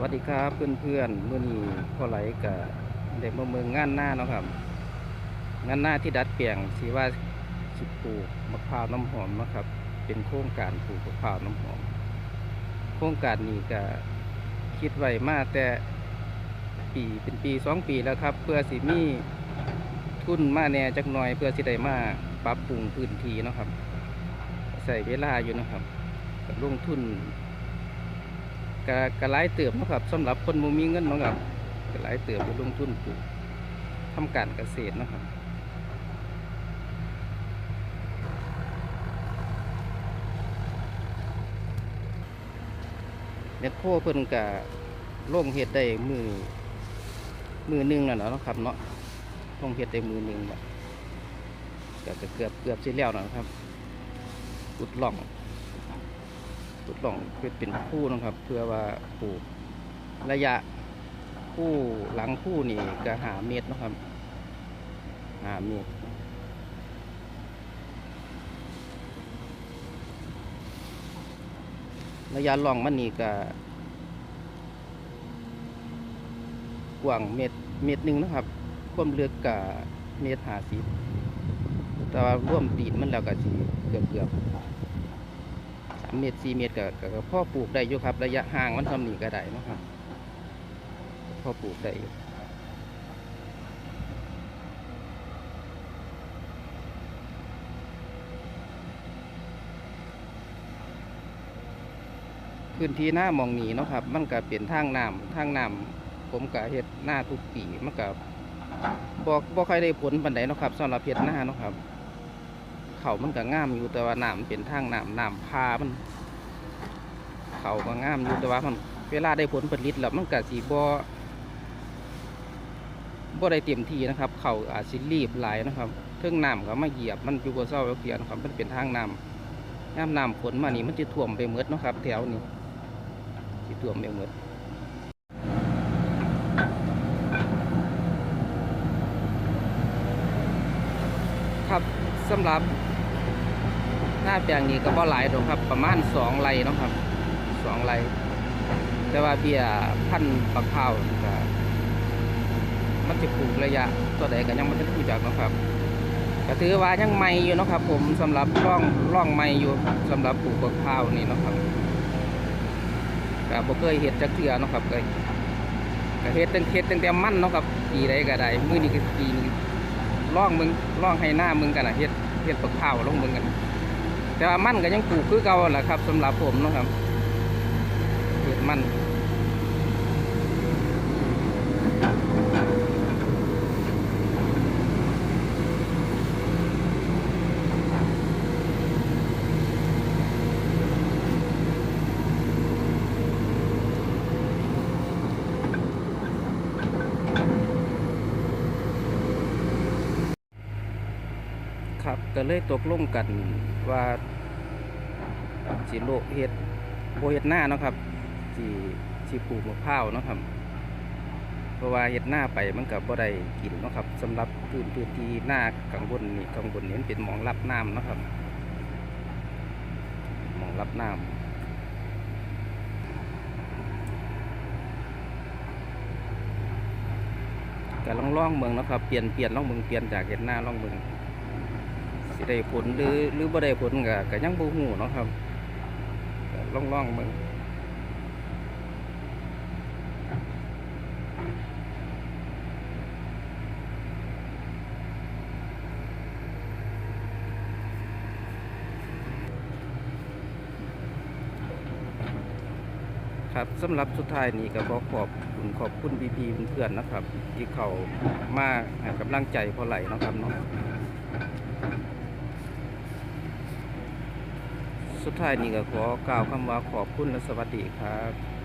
วัสดีครับเพื่อนๆมื่อนี้พ่อไหลกับเด็กมาเมืองงานหน้าเนาะครับ งานหน้าที่ดัดเปลี่ยงสีว่าสิปลูกมะพร้าวน้ำหอมนะครับ เป็นโครงการปลูกมะพร้าวน้ำหอม โครงการนี้ก็คิดไว้มากแต่ปีเป็นปีสองปีแล้วครับ เพื่อสิมีทุนมาแน่จักหน่อย เพื่อสิได้มาปรับปรุงพื้นที่เนาะครับ ใส่เวลาอยู่นะครับก็ลงทุน กะกะหลายเติบเนาะครับสำหรับคนบ่มีเงินนะครับกะหลายเติบไปลงทุนปลูกทำการเกษตรนะครับเม็ดโพเพิ่นกะลงเฮ็ดได้มือ มือหนึ่งแล้วเนาะครับเนาะลงเฮ็ดได้มือหนึ่งแล้วก็ก็เกือบเกือบสิแล้วแล้วนะครับอุดหล่อง ทดลองเป็นเป็นคู่นะครับ เพื่อว่าปลูกระยะคู่หลังคู่นี่ก็หาเมตรเนะครับหาเมตรระยะลองมันนี่ก็กว้างเมตรเมตรหนึ่งนะครับความลึกกับเมตรหาสิบแต่ว่าร่วมตีนมันแล้วก็สีเกือบเกือบ เมตรสี่เมตรก็กกพ่อปลูกได้อยู่ครับ ระยะห่างมันทำนี่ก็ได้เนาะครับพ่อปลูกได้อยู่พื้นที่หน้ามองหนีเนาะครับ มันก็เป็นทางน้ำทางน้ำผมก็เฮ็ดหน้าทุกปีมันก็บอกบ่ค่อยได้ผลปันใดเนาะครับสำหรับเฮ็ดหน้าเนาะครับ เขามันก็งามอยู่แต่ว่าน้ำเป็นทางน้ำน้ำพามัน เขาก็งามอยู่แต่ว่ามันเวลาได้ผลผลิตแล้วมันก็สีบ่บ่ได้เต็มที่นะครับ เขาอาจสิรีบหลนะครับเครื่องน้ำก็มาเหยียบมันอยู่บ่เศร้าเสียนะครับ มันเป็นทางน้ำน้ำน้ำฝนมานี่มันจะท่วมไปหมดนะครับ แถวนี้สิท่วมไปหมดครับสำหรับ หน้าแปลงนี้ก็บ่หลายดอกครับ ประมาณสองไร่นะครับสองไร่แต่ว่าเบี้ยพันปักเผาวนี่ก็มันจะปลูกระยะตัวใดก็ยังไม่ทันรู้จักนาะครับก็ถือว่ายังใหม่อยู่นะครับ ผมสำหรับร่องร่องใหม่อยู่สำหรับปลูกปักเผานี่นะครับก็บ่เคยเห็ดจักเทื่อนะครับก็ก็เฮ็ดตั้งเฮ็ดตั้งแต่มั่นเนาะครับปีใดก็ได้มื้อนี้ก็ปีนี้ร่องมึงร่องให้หน้ามึงกันน่ะเฮ็ดเฮ็ดปักเผาวลงมึงกัน แต่ว่ามันก็ยังปลูกคือเก่าแหละครับสำหรับผมนะครับเห็ดมัน ก็เลยตกลงกันว่าสิโลเฮ็ดโบเฮ็ดหน้าเนาะครับสิสิปลูกมะพร้าวเนาะครับ เพราะว่าเฮ็ดหน้าไปมันก็บ่ได้กินเนาะครับสำหรับพื้นพื้นที่หน้าข้างบนนี่ข้างบนนี่มันเป็นหมองรับน้ำเนาะครับหมองรับน้ำก็ลองล่องเมืองนะครับเปลี่ยนเปลี่ยนล่องเมืองเปลี่ยนจากเฮ็ดหน้าล่องเมือง สิได้ผลหรือหรือบ่ได้ผลก็ก็ยังบ่ฮู้เนาะครับล่องล่องมึงครับสำหรับสุดท้ายนี้ก็ขอขอบคุณขอบคุณพีพีเพื่อนนะครับ ที่เขามาให้กำลังใจพอไหลนะครับเนาะ สุดท้ายนี้ก็ขอกล่าวคำว่าขอบคุณและสวัสดีครับ